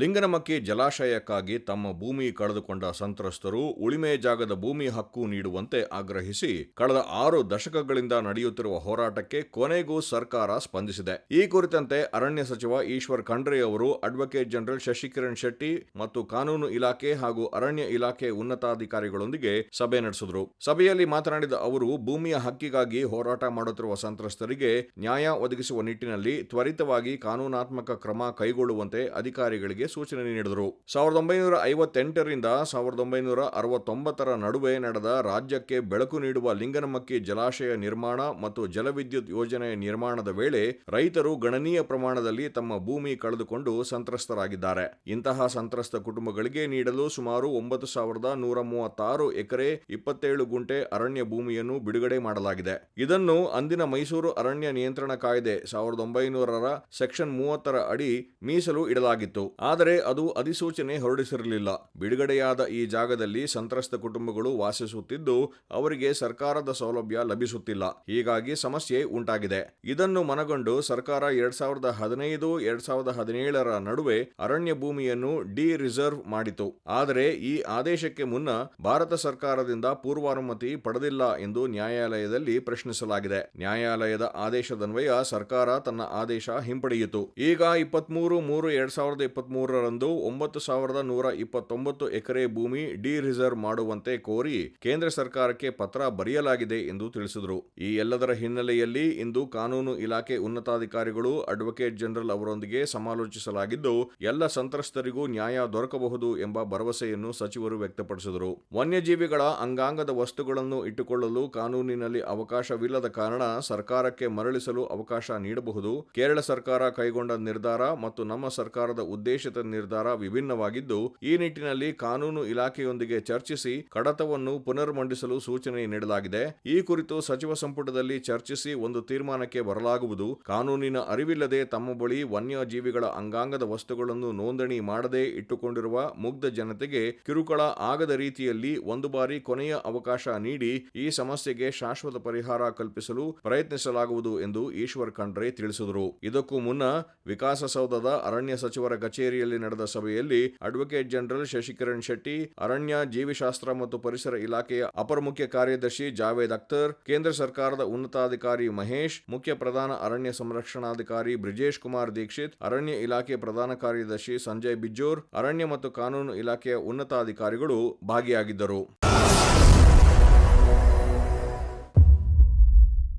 ಲಿಂಗನಮಕ್ಕಿ ಜಲಾಶಯಕ್ಕಾಗಿ ತಮ್ಮ ಭೂಮಿ ಕಳೆದುಕೊಂಡ ಸಂತ್ರಸ್ತರು ಉಳಿಮೆ ಜಾಗದ ಭೂಮಿ ಹಕ್ಕು ನೀಡುವಂತೆ ಆಗ್ರಹಿಸಿ ಕಳೆದ ಆರು ದಶಕಗಳಿಂದ ನಡೆಯುತ್ತಿರುವ ಹೋರಾಟಕ್ಕೆ ಕೊನೆಗೂ ಸರ್ಕಾರ ಸ್ಪಂದಿಸಿದೆ. ಈ ಕುರಿತಂತೆ ಅರಣ್ಯ ಸಚಿವ ಈಶ್ವರ್ ಖಂಡ್ರೆ ಅವರು, ಅಡ್ವೊಕೇಟ್ ಜನರಲ್ ಶಶಿಕಿರಣ್ ಶೆಟ್ಟಿ ಮತ್ತು ಕಾನೂನು ಇಲಾಖೆ ಹಾಗೂ ಅರಣ್ಯ ಇಲಾಖೆ ಉನ್ನತಾಧಿಕಾರಿಗಳೊಂದಿಗೆ ಸಭೆ ನಡೆಸಿದರು. ಸಭೆಯಲ್ಲಿ ಮಾತನಾಡಿದ ಅವರು, ಭೂಮಿಯ ಹಕ್ಕಿಗಾಗಿ ಹೋರಾಟ ಮಾಡುತ್ತಿರುವ ಸಂತ್ರಸ್ತರಿಗೆ ನ್ಯಾಯ ಒದಗಿಸುವ ನಿಟ್ಟಿನಲ್ಲಿ ತ್ವರಿತವಾಗಿ ಕಾನೂನಾತ್ಮಕ ಕ್ರಮ ಕೈಗೊಳ್ಳುವಂತೆ ಅಧಿಕಾರಿಗಳಿಗೆ ಸೂಚನೆ ನೀಡಿದರು. ಸಾವಿರದ ಒಂಬೈನೂರ ಐವತ್ತೆಂಟರಿಂದ ಸಾವಿರದ ಒಂಬೈನೂರ ಅರವತ್ತೊಂಬತ್ತರ ನಡುವೆ ನಡೆದ ರಾಜ್ಯಕ್ಕೆ ಬೆಳಕು ನೀಡುವ ಲಿಂಗನಮಕ್ಕಿ ಜಲಾಶಯ ನಿರ್ಮಾಣ ಮತ್ತು ಜಲವಿದ್ಯುತ್ ಯೋಜನೆಯ ನಿರ್ಮಾಣದ ವೇಳೆ ರೈತರು ಗಣನೀಯ ಪ್ರಮಾಣದಲ್ಲಿ ತಮ್ಮ ಭೂಮಿ ಕಳೆದುಕೊಂಡು ಸಂತ್ರಸ್ತರಾಗಿದ್ದಾರೆ. ಇಂತಹ ಸಂತ್ರಸ್ತ ಕುಟುಂಬಗಳಿಗೆ ನೀಡಲು ಸುಮಾರು ಒಂಬತ್ತು ಸಾವಿರದ ನೂರ ಮೂವತ್ತಾರು ಎಕರೆ ಇಪ್ಪತ್ತೇಳು ಗುಂಟೆ ಅರಣ್ಯ ಭೂಮಿಯನ್ನು ಬಿಡುಗಡೆ ಮಾಡಲಾಗಿದೆ. ಇದನ್ನು ಅಂದಿನ ಮೈಸೂರು ಅರಣ್ಯ ನಿಯಂತ್ರಣ ಕಾಯ್ದೆ ಸಾವಿರದ ಒಂಬೈನೂರರ ಸೆಕ್ಷನ್ ಮೂವತ್ತರ ಅಡಿ ಮೀಸಲು ಇಡಲಾಗಿತ್ತು. ಆದರೆ ಅದು ಅಧಿಸೂಚನೆ ಹೊರಡಿಸಿರಲಿಲ್ಲ. ಬಿಡುಗಡೆಯಾದ ಈ ಜಾಗದಲ್ಲಿ ಸಂತ್ರಸ್ತ ಕುಟುಂಬಗಳು ವಾಸಿಸುತ್ತಿದ್ದು, ಅವರಿಗೆ ಸರ್ಕಾರದ ಸೌಲಭ್ಯ ಲಭಿಸುತ್ತಿಲ್ಲ. ಹೀಗಾಗಿ ಸಮಸ್ಯೆ ಉಂಟಾಗಿದೆ. ಇದನ್ನು ಮನಗೊಂಡು ಸರ್ಕಾರ ಎರಡ್ ಸಾವಿರದ ಹದಿನೈದು, ಎರಡ್ ಸಾವಿರದ ಹದಿನೇಳರ ನಡುವೆ ಅರಣ್ಯ ಭೂಮಿಯನ್ನು ಡಿ ರಿಸರ್ವ್ ಮಾಡಿತು. ಆದರೆ ಈ ಆದೇಶಕ್ಕೆ ಮುನ್ನ ಭಾರತ ಸರ್ಕಾರದಿಂದ ಪೂರ್ವಾನುಮತಿ ಪಡೆದಿಲ್ಲ ಎಂದು ನ್ಯಾಯಾಲಯದಲ್ಲಿ ಪ್ರಶ್ನಿಸಲಾಗಿದೆ. ನ್ಯಾಯಾಲಯದ ಆದೇಶದನ್ವಯ ಸರ್ಕಾರ ತನ್ನ ಆದೇಶ ಹಿಂಪಡೆಯಿತು. ಈಗ ಇಪ್ಪತ್ಮೂರು, ಮೂರು, ಎರಡ್ ಸಾವಿರದ ಇಪ್ಪತ್ಮೂರರಂದು ಒಂಬತ್ತು ಸಾವಿರದ ನೂರ ಇಪ್ಪತ್ತೊಂಬತ್ತು ಎಕರೆ ಭೂಮಿ ಡಿ ರಿಸರ್ವ್ ಮಾಡುವಂತೆ ಕೋರಿ ಕೇಂದ್ರ ಸರ್ಕಾರಕ್ಕೆ ಪತ್ರ ಬರೆಯಲಾಗಿದೆ ಎಂದು ತಿಳಿಸಿದರು. ಈ ಎಲ್ಲದರ ಹಿನ್ನೆಲೆಯಲ್ಲಿ ಇಂದು ಕಾನೂನು ಇಲಾಖೆ ಉನ್ನತಾಧಿಕಾರಿಗಳು, ಅಡ್ವೊಕೇಟ್ ಜನರಲ್ ಅವರೊಂದಿಗೆ ಸಮಾಲೋಚಿಸಲಾಗಿದ್ದು, ಎಲ್ಲ ಸಂತ್ರಸ್ತರಿಗೂ ನ್ಯಾಯ ದೊರಕಬಹುದು ಎಂಬ ಭರವಸೆಯನ್ನು ಸಚಿವರು ವ್ಯಕ್ತಪಡಿಸಿದರು. ವನ್ಯಜೀವಿಗಳ ಅಂಗಾಂಗದ ವಸ್ತುಗಳನ್ನು ಇಟ್ಟುಕೊಳ್ಳಲು ಕಾನೂನಿನಲ್ಲಿ ಅವಕಾಶವಿಲ್ಲದ ಕಾರಣ ಸರ್ಕಾರಕ್ಕೆ ಮರಳಿಸಲು ಅವಕಾಶ ನೀಡಬಹುದು. ಕೇರಳ ಸರ್ಕಾರ ಕೈಗೊಂಡ ನಿರ್ಧಾರ ಮತ್ತು ನಮ್ಮ ಸರ್ಕಾರದ ಉದ್ದೇಶಿತ ನಿರ್ಧಾರ ವಿಭಿನ್ನವಾಗಿದ್ದು, ಈ ನಿಟ್ಟಿನಲ್ಲಿ ಕಾನೂನು ಇಲಾಖೆಯೊಂದಿಗೆ ಚರ್ಚಿಸಿ ಕಡತವನ್ನು ಪುನರ್ ಮಂಡಿಸಲು ಸೂಚನೆ ನೀಡಲಾಗಿದೆ. ಈ ಕುರಿತು ಸಚಿವ ಸಂಪುಟದಲ್ಲಿ ಚರ್ಚಿಸಿ ಒಂದು ತೀರ್ಮಾನಕ್ಕೆ ಬರಲಾಗುವುದು. ಕಾನೂನಿನ ಅರಿವಿಲ್ಲದೆ ತಮ್ಮ ಬಳಿ ವನ್ಯಜೀವಿಗಳ ಅಂಗಾಂಗದ ವಸ್ತುಗಳನ್ನು ನೋಂದಣಿ ಮಾಡದೆ ಇಟ್ಟುಕೊಂಡಿರುವ ಮುಗ್ಧ ಜನತೆಗೆ ಕಿರುಕುಳ ಆಗದ ರೀತಿಯಲ್ಲಿ ಒಂದು ಬಾರಿ ಕೊನೆಯ ಅವಕಾಶ ನೀಡಿ ಈ ಸಮಸ್ಯೆಗೆ ಶಾಶ್ವತ ಪರಿಹಾರ ಕಲ್ಪಿಸಲು ಪ್ರಯತ್ನಿಸಲಾಗುವುದು ಎಂದು ಈಶ್ವರ್ ಖಂಡ್ರೆ ತಿಳಿಸಿದರು. ಇದಕ್ಕೂ ಮುನ್ನ ವಿಕಾಸಸೌಧದ ಅರಣ್ಯ ಸಚಿವರ ಕಚೇರಿಯಲ್ಲಿ ನಡೆದ ಸಭೆಯಲ್ಲಿ ಅಡ್ವೊಕೇಟ್ ಜನರಲ್ ಶಶಿಕಿರಣ್ ಶೆಟ್ಟಿ, ಅರಣ್ಯ, ಜೀವಿಶಾಸ್ತ್ರ ಮತ್ತು ಪರಿಸರ ಇಲಾಖೆಯ ಅಪರ ಮುಖ್ಯ ಕಾರ್ಯದರ್ಶಿ ಜಾವೇದ್ ಅಖ್ತರ್, ಕೇಂದ್ರ ಸರ್ಕಾರದ ಉನ್ನತಾಧಿಕಾರಿ ಮಹೇಶ್, ಮುಖ್ಯ ಪ್ರಧಾನ ಅರಣ್ಯ ಸಂರಕ್ಷಣಾಧಿಕಾರಿ ಬ್ರಿಜೇಶ್ ಕುಮಾರ್ ದೀಕ್ಷಿತ್, ಅರಣ್ಯ ಇಲಾಖೆ ಪ್ರಧಾನ ಕಾರ್ಯದರ್ಶಿ ಸಂಜಯ್ ಬಿಜ್ಜೋರ್, ಅರಣ್ಯ ಮತ್ತು ಕಾನೂನು ಇಲಾಖೆಯ ಉನ್ನತಾಧಿಕಾರಿಗಳು ಭಾಗಿಯಾಗಿದ್ದರು.